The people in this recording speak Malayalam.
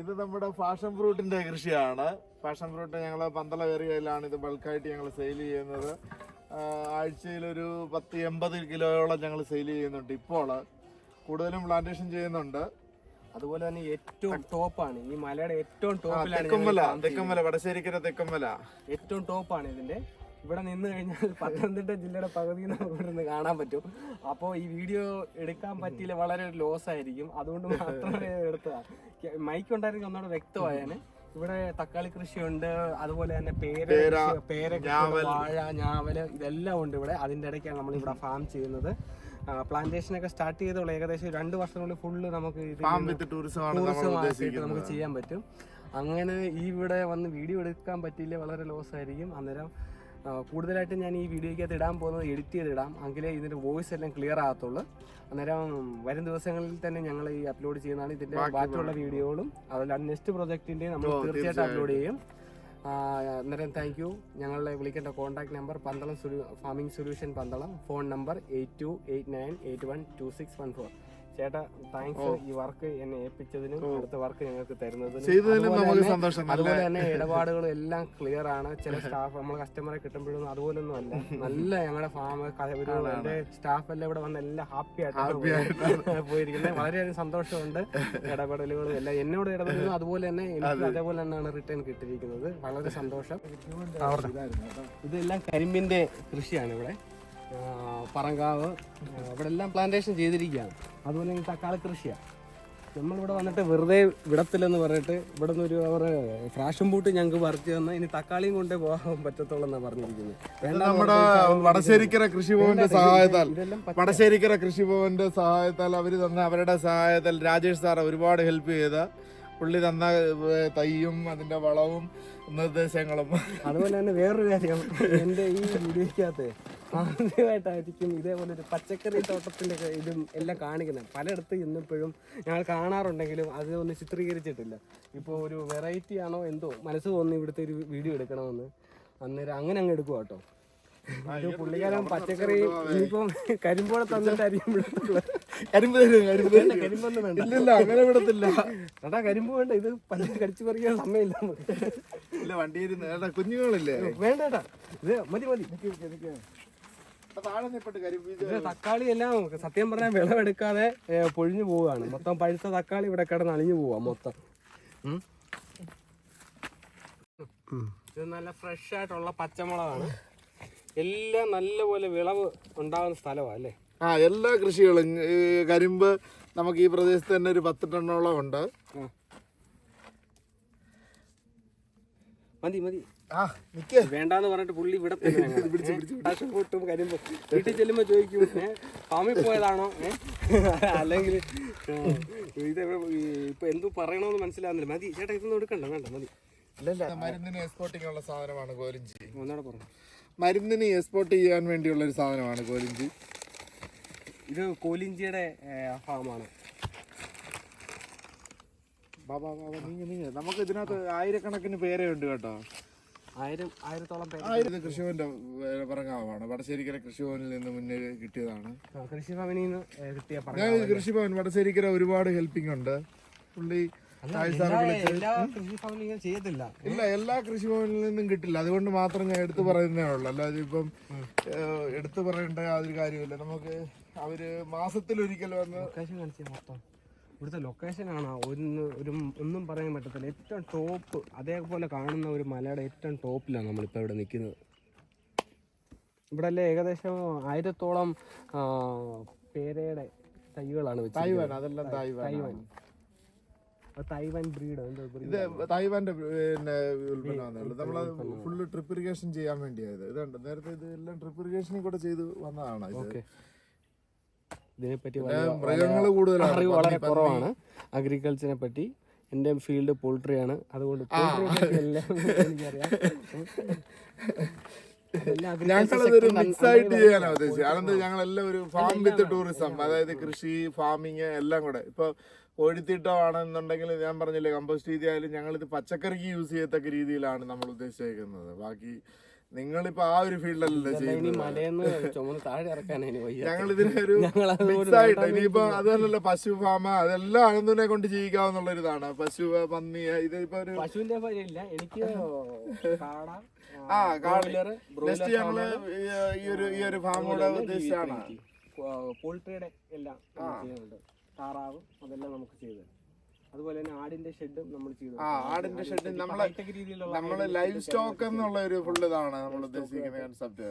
ഇത് നമ്മുടെ ഫാഷൻ ഫ്രൂട്ടിന്റെ കൃഷിയാണ്. ഫാഷൻ ഫ്രൂട്ട് ഞങ്ങൾ പന്തല ഏരിയയിലാണ് ഇത് ബൾക്കായിട്ട് ഞങ്ങൾ സെയിൽ ചെയ്യുന്നത്. ആഴ്ചയിൽ ഒരു പത്ത് എൺപത് കിലോയോളം ഞങ്ങൾ സെയിൽ ചെയ്യുന്നുണ്ട് ഇപ്പോൾ കൂടുതലും പ്ലാന്റേഷൻ ചെയ്യുന്നുണ്ട്. അതുപോലെ തന്നെ ഏറ്റവും ടോപ്പാണ്. ഈ മലയുടെ ഏറ്റവും ടോപ്പിലാണ് തെക്കുമല ഞങ്ങൾ വടശ്ശേരിക്കര തെക്കുമല. ഏറ്റവും ടോപ്പാണ് ഇതിന്റെ. ഇവിടെ നിന്ന് കഴിഞ്ഞാൽ പത്തനംതിട്ട ജില്ലയുടെ പകുതി നമുക്ക് ഇവിടെ നിന്ന് കാണാൻ പറ്റും. അപ്പോൾ ഈ വീഡിയോ എടുക്കാൻ പറ്റിയില്ല വളരെ ലോസ് ആയിരിക്കും. അതുകൊണ്ട് മാത്രമേ എടുത്തതാണ് മൈക്ക് ഉണ്ടായിരുന്നെങ്കിൽ ഒന്നുകൂടെ വ്യക്തമായേനെ. ഇവിടെ തക്കാളി കൃഷിയുണ്ട് അതുപോലെ തന്നെ പേര പേര. വാഴ ഞാവൽ ഇതെല്ലാം ഉണ്ട് ഇവിടെ. അതിന്റെ ഇടയ്ക്കാണ് നമ്മൾ ഇവിടെ ഫാം ചെയ്യുന്നത്. പ്ലാന്റേഷനൊക്കെ സ്റ്റാർട്ട് ചെയ്തോളൂ. ഏകദേശം രണ്ട് വർഷത്തിനുള്ളിൽ ഫുള്ള് നമുക്ക് ടൂറിസമായിട്ട് നമുക്ക് ചെയ്യാൻ പറ്റും. അങ്ങനെ ഈ ഇവിടെ വന്ന് വീഡിയോ എടുക്കാൻ പറ്റിയില്ല വളരെ ലോസ് ആയിരിക്കും. അന്നേരം കൂടുതലായിട്ട് ഞാൻ ഈ വീഡിയോയ്ക്കകത്ത് ഇടാൻ പോകുന്നത് എഡിറ്റ് ചെയ്തിടാം. എങ്കിലേ ഇതിന്റെ വോയിസ് എല്ലാം ക്ലിയർ ആകത്തുള്ളൂ. അന്നേരം വരും ദിവസങ്ങളിൽ തന്നെ ഞങ്ങൾ ഈ അപ്ലോഡ് ചെയ്യുന്നതാണ് ഇതിന്റെ ബാക്കി ബാക്കിയുള്ള വീഡിയോകളും. അതുപോലെ നെക്സ്റ്റ് പ്രൊജക്ടിന്റെ നമ്മൾ തീർച്ചയായിട്ടും അപ്ലോഡ് ചെയ്യും. അന്നേരം താങ്ക് യു ഞങ്ങളെ വിളിക്കേണ്ട contact number Pandalam farming solution Pandalam. Phone number eight two eight nine eight one two six one four ചേട്ടാ താങ്ക്സ് ഈ വർക്ക് എന്നെ ഏൽപ്പിച്ചതിനും അടുത്ത വർക്ക് ഞങ്ങൾക്ക് തരുന്നതിനും. അതുപോലെ നമുക്ക് തന്നെ- ഇടപാടുകളും എല്ലാം ക്ലിയർ ആണ്. ചില സ്റ്റാഫ് നമ്മൾ കസ്റ്റമറെ കിട്ടുമ്പോഴൊന്നും അതുപോലൊന്നും അല്ല. നല്ല ഞങ്ങളുടെ ഫാം എന്റെ സ്റ്റാഫ് എല്ലാം ഇവിടെ വന്ന് എല്ലാം ഹാപ്പി ആയിട്ട് ആയിട്ടാണ്. പോയിരിക്കുന്നത്. വളരെയധികം സന്തോഷമുണ്ട് ഇടപെടലുകളും എല്ലാം. എന്നോട് ഇടപെടുന്നു അതുപോലെ തന്നെ എനിക്ക് അതേപോലെ തന്നെയാണ് റിട്ടേൺ കിട്ടിയിരിക്കുന്നത്. വളരെ സന്തോഷം. ഇതെല്ലാം കരിമ്പിന്റെ കൃഷിയാണ് ഇവിടെ. പറങ്കാവ്. ഇവിടെ എല്ലാം പ്ലാന്റേഷൻ ചെയ്തിരിക്കുകയാണ്. അതുപോലെ ഈ തക്കാളി കൃഷിയാണ് നമ്മളിവിടെ വന്നിട്ട് വെറുതെ വിടത്തില്ലെന്ന് പറഞ്ഞിട്ട് ഇവിടെ നിന്ന് ഒരു അവർ ഫ്രാഷൻ ബൂട്ട് ഞങ്ങൾക്ക് പറിച്ചു തന്ന. ഇനി തക്കാളിയും കൊണ്ടേ പോകാൻ പറ്റത്തുള്ളൂ പറഞ്ഞിരിക്കുന്നത് നമ്മുടെ വടശ്ശേരിക്കര കൃഷിഭവന്റെ സഹായത്താൽ. വടശ്ശേരിക്കര കൃഷി വടശ്ശേരിക്കര കൃഷിഭവന്റെ സഹായത്താൽ അവർ തന്ന അവരുടെ സഹായത്താൽ രാജേഷ് സാർ ഒരുപാട് ഹെൽപ്പ് ചെയ്ത. പുള്ളി തന്ന തൈയും അതിന്റെ വളവും നിർദ്ദേശങ്ങളും. അതുപോലെ തന്നെ വേറൊരു കാര്യം എന്റെ ഈ വീഡിയോയ്ക്കകത്ത് ആദ്യമായിട്ടായിരിക്കും ഇതേപോലെ ഒരു പച്ചക്കറി തോട്ടത്തിന്റെ ഇതും എല്ലാം കാണിക്കുന്നത്. പലയിടത്ത് ഇന്നിപ്പോഴും ഞങ്ങൾ കാണാറുണ്ടെങ്കിലും അത് ഒന്നും ചിത്രീകരിച്ചിട്ടില്ല. ഇപ്പോൾ ഒരു വെറൈറ്റി ആണോ എന്തോ മനസ്സ് തോന്നി ഇവിടുത്തെ ഒരു വീഡിയോ എടുക്കണമെന്ന്. അന്നേരം അങ്ങനെ അങ്ങ് എടുക്കുക കേട്ടോ. പുള്ളിക്കാരൻ പച്ചക്കറി ഇനിയിപ്പം കരിമ്പോടെ തന്നിട്ട് വിടത്തുള്ളത്. കരിമ്പ് തരും കരിമ്പ് വേണ്ട, കരിമ്പൊന്നും വേണ്ട. ഇല്ലില്ല അങ്ങനെ വിടത്തില്ല. എടാ കരിമ്പ് വേണ്ട. ഇത് പല്ല് കടിച്ചു പറിക്കാൻ സമയമില്ല ഇല്ല വണ്ടിയിൽ കുഞ്ഞുങ്ങളില്ലേ? വേണ്ട ഇത് മതി മതി. തക്കാളി എല്ലാം സത്യം പറഞ്ഞാൽ വിളവെടുക്കാതെ പൊഴിഞ്ഞു പോവുകയാണ്. മൊത്തം പഴുത്ത തക്കാളി ഇവിടെ കിടന്ന് അളിഞ്ഞു പോവാ മൊത്തം. ഇത് നല്ല ഫ്രഷ് ആയിട്ടുള്ള പച്ചമുളകാണ്. എല്ലാം നല്ലപോലെ വിളവ് ഉണ്ടാകുന്ന സ്ഥലമാണ് അല്ലേ? ആ എല്ലാ കൃഷികളും കരിമ്പ് നമുക്ക് ഈ പ്രദേശത്ത് തന്നെ ഒരു പത്ത് ടണ്ണോളം ഉണ്ട്. മതി മതി. വേണ്ടാന്ന് പറഞ്ഞിട്ട് പുള്ളി ഇവിടെ കൂട്ടും കരിമ്പ്. വീട്ടിൽ ചെല്ലുമ്പോ ചോദിക്കും ഫാമിൽ പോയതാണോ? അല്ലെങ്കിൽ ഇത് ഇപ്പൊ എന്തു പറയണമെന്ന് മനസ്സിലാവുന്നില്ല. മതി ചേട്ടാ ഇതൊന്നും എടുക്കണ്ട വേണ്ട മതി. അല്ലല്ലോ മരുന്നിന് എക്സ്പോർട്ടിങ്ങുള്ള സാധനമാണ് കോലിഞ്ചി ഒന്നുകൂടെ പറഞ്ഞു. മരുന്നിന് എക്സ്പോർട്ട് ചെയ്യാൻ വേണ്ടിയുള്ള ഒരു സാധനമാണ് കോലിഞ്ചി. ഇത് കോലിഞ്ചിയുടെ ഫാമാണ്. ബാബാ ബാബാ നീങ്ങ നീങ്ങ. നമുക്ക് ഇതിനകത്ത് ആയിരക്കണക്കിന് പേരെ ഉണ്ട് കേട്ടോ. ആയിരം ആയിരത്തോളം പേര്. ആയിരം കൃഷിഭവന്റെ പറങ്ങാവാണ് വടശ്ശേരിക്കര കൃഷിഭവനിൽ നിന്ന് മുന്നേ കിട്ടിയതാണ്. കൃഷിഭവനിൽ നിന്ന് കിട്ടിയ കൃഷിഭവൻ വടശ്ശേരിക്കര ഒരുപാട് ഹെൽപ്പിംഗ് ഉണ്ട്. പുള്ളി ചെയ്യത്തില്ല. ഇല്ല എല്ലാ കൃഷിഭവനിൽ നിന്നും കിട്ടില്ല. അതുകൊണ്ട് മാത്രം ഞാൻ എടുത്തു പറയുന്നേ ഉള്ളു. അല്ലാതെ ഇപ്പം എടുത്തു പറയേണ്ട യാതൊരു കാര്യമില്ല നമുക്ക് അവർ മാസത്തിൽ ഒരിക്കൽ വന്ന് ലൊക്കേഷൻ കാണിച്ച മൊത്തം. ഇവിടുത്തെ ലൊക്കേഷൻ ആണ് ഒന്ന് ഒരു ഒന്നും പറയാൻ പറ്റത്തില്ല. ഏറ്റവും ടോപ്പ് അതേപോലെ കാണുന്ന ഒരു മലയുടെ ഏറ്റവും ടോപ്പിലാണ് നമ്മളിപ്പോൾ ഇവിടെ നിൽക്കുന്നത്. ഇവിടെ അല്ലേ ഏകദേശം ആയിരത്തോളം പേരയുടെ തൈകളാണ് തൈവാൻ അതെല്ലാം തൈവാൻ. ബ്രീഡ് ഇത് തായ്വാന്റെ പിന്നെ ഉൽപ്പന്നമാണ് നമ്മളത് ഫുള്ള് ട്രിപ്പ് ഇറിഗേഷൻ ചെയ്യാൻ വേണ്ടിയായത്. ഇതുണ്ട് നേരത്തെ ഇത് എല്ലാം ട്രിപ്പ് ഇറിഗേഷനിൽ കൂടെ ചെയ്ത് വന്നതാണ് ഇത്. ഇതിനെപ്പറ്റി മൃഗങ്ങൾ കൂടുതലാണ്. അറിവ് വളരെ. കുറവാണ്. അഗ്രികൾച്ചറിനെ പറ്റി എന്റെ ഫീൽഡ് പോൾട്രി ആണ്. അതുകൊണ്ട് ഞങ്ങളതൊരു മിക്സ് ആയിട്ട് ചെയ്യാനാണ് ഉദ്ദേശിച്ചത്. അതെന്ത് ഞങ്ങളെല്ലാം ഒരു ഫാം വിത്ത് ടൂറിസം അതായത് കൃഷി ഫാമിങ് എല്ലാം കൂടെ. ഇപ്പൊ കോഴിത്തീട്ടമാണെന്നുണ്ടെങ്കിൽ ഞാൻ പറഞ്ഞില്ലേ കമ്പോസ്റ്റ് രീതി ആയാലും ഞങ്ങളിത് പച്ചക്കറിക്ക് യൂസ് ചെയ്യത്തക്ക രീതിയിലാണ് നമ്മൾ ഉദ്ദേശിച്ചേക്കുന്നത്. ബാക്കി നിങ്ങളിപ്പോ ആ ഒരു ഫീൽഡല്ലേ ഇനി ചെയ്യുന്നത്. ഞങ്ങൾ ഇതിനൊരു ഞങ്ങൾ മിക്സ് ആയിട്ട് ഇനിയിപ്പോ അതല്ലല്ലോ പശു ഫാമ അതെല്ലാം അനന്തുനെ കൊണ്ട് ജീവിക്കാവുന്നുള്ള ഒരു ഇതാണ് പശു പന്നി ഇതിപ്പോ ഒരു പശുവിന്റെ എനിക്ക് ആ, നെക്സ്റ്റ് ഞങ്ങൾ ഈ- ഒരു ഈ ഒരു ഫാം കൂടെ ഉദ്ദേശിച്ചാണ്. പോൾട്രിയുടെ എല്ലാം താറാവ് അതെല്ലാം നമുക്ക് ചെയ്ത് അതുപോലെ തന്നെ ആടിന്റെ ഷെഡും നമ്മൾ ചെയ്തു ആ ആടിന്റെ ഷെഡ് നമ്മൾ രീതിയിലുള്ള നമ്മൾ ലൈവ് സ്റ്റോക്ക് എന്നുള്ള ഒരു ഫുൾ ഇതാണ് നമ്മൾ ഉദ്ദേശിക്കുന്ന കൺസെപ്റ്റ്